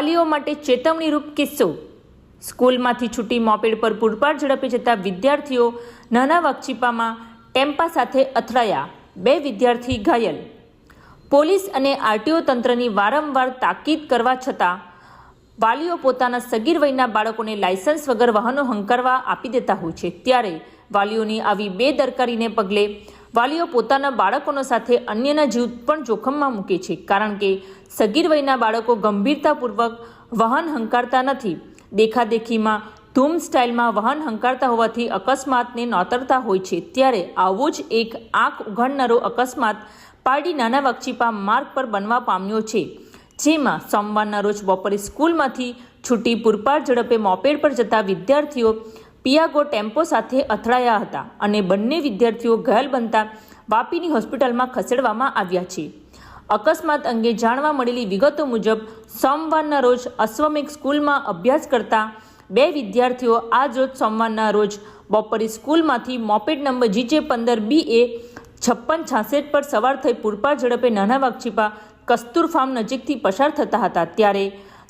વાલીઓ માટે ચેતવણીરૂપ કિસ્સો. સ્કૂલમાંથી છૂટી મોપેડ પર પૂરપાટ ઝડપે જતા વિદ્યાર્થીઓ નાના વકચીપામાં ટેમ્પા સાથે અથડાયા. બે વિદ્યાર્થી ઘાયલ. પોલીસ અને આરટીઓ તંત્રની વારંવાર તાકીદ કરવા છતાં વાલીઓ પોતાના સગીર વયના બાળકોને લાયસન્સ વગર વાહનો હંકારવા આપી દેતા હોય છે. ત્યારે વાલીઓની આવી બેદરકારીને પગલે વાલીઓ પોતાના બાળકોનો સાથે અન્યના જીવ પણ જોખમમાં મૂકે છે. કારણ કે સગીર વયના બાળકો ગંભીરતાપૂર્વક વાહન હંકારતા નથી. દેખાદેખીમાં ધૂમ સ્ટાઇલમાં વાહન હંકારતા હોવાથી અકસ્માતને નોતરતા હોય છે. ત્યારે આવો જ એક આંખ ઉઘાડનારો અકસ્માત પારડી નાના વકચીપા માર્ગ પર બનવા પામ્યો છે. જેમાં સોમવારના રોજ બપોરે સ્કૂલમાંથી છૂટી પૂરપાટ ઝડપે મોપેડ પર જતા વિદ્યાર્થીઓ પિયાગો ટેમ્પો સાથે અથડાયા હતા અને બંને વિદ્યાર્થીઓ ઘાયલ બનતા વાપીની હોસ્પિટલમાં ખસેડવામાં આવ્યા છે. અકસ્માત અંગે જાણવા મળેલી વિગતો મુજબ, સોમવારના રોજ અશ્વમિક સ્કૂલમાં અભ્યાસ કરતા બે વિદ્યાર્થીઓ આજ રોજ સોમવારના રોજ બપોરે સ્કૂલમાંથી મોપેડ નંબર જીજે પંદર બી એ છપ્પન છાસઠ પર સવાર થઈ પૂરપાર ઝડપે નાના વાગચીપા કસ્તુર ફાર્મ નજીકથી પસાર થતા હતા. ત્યારે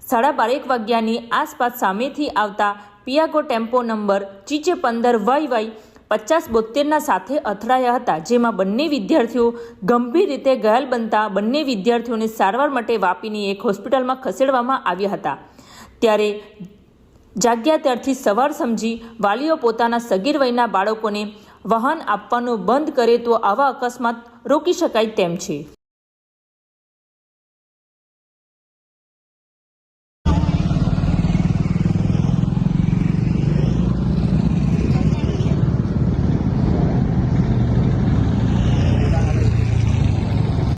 સાડા બારેક વાગ્યાની આસપાસ સામેથી આવતા પિયાગો ટેમ્પો નંબર જીજે પંદર વાય વાય પચાસ બોતેરના સાથે અથડાયા હતા, જેમાં બંને વિદ્યાર્થીઓ ગંભીર રીતે ઘાયલ બનતા બંને વિદ્યાર્થીઓને સારવાર માટે વાપીની એક હોસ્પિટલમાં ખસેડવામાં આવ્યા હતા. ત્યારે જાગ્યા ત્યારથી સવાર સમજી વાલીઓ પોતાના સગીર વયના બાળકોને વાહન આપવાનું બંધ કરે તો આવા અકસ્માત રોકી શકાય તેમ છે.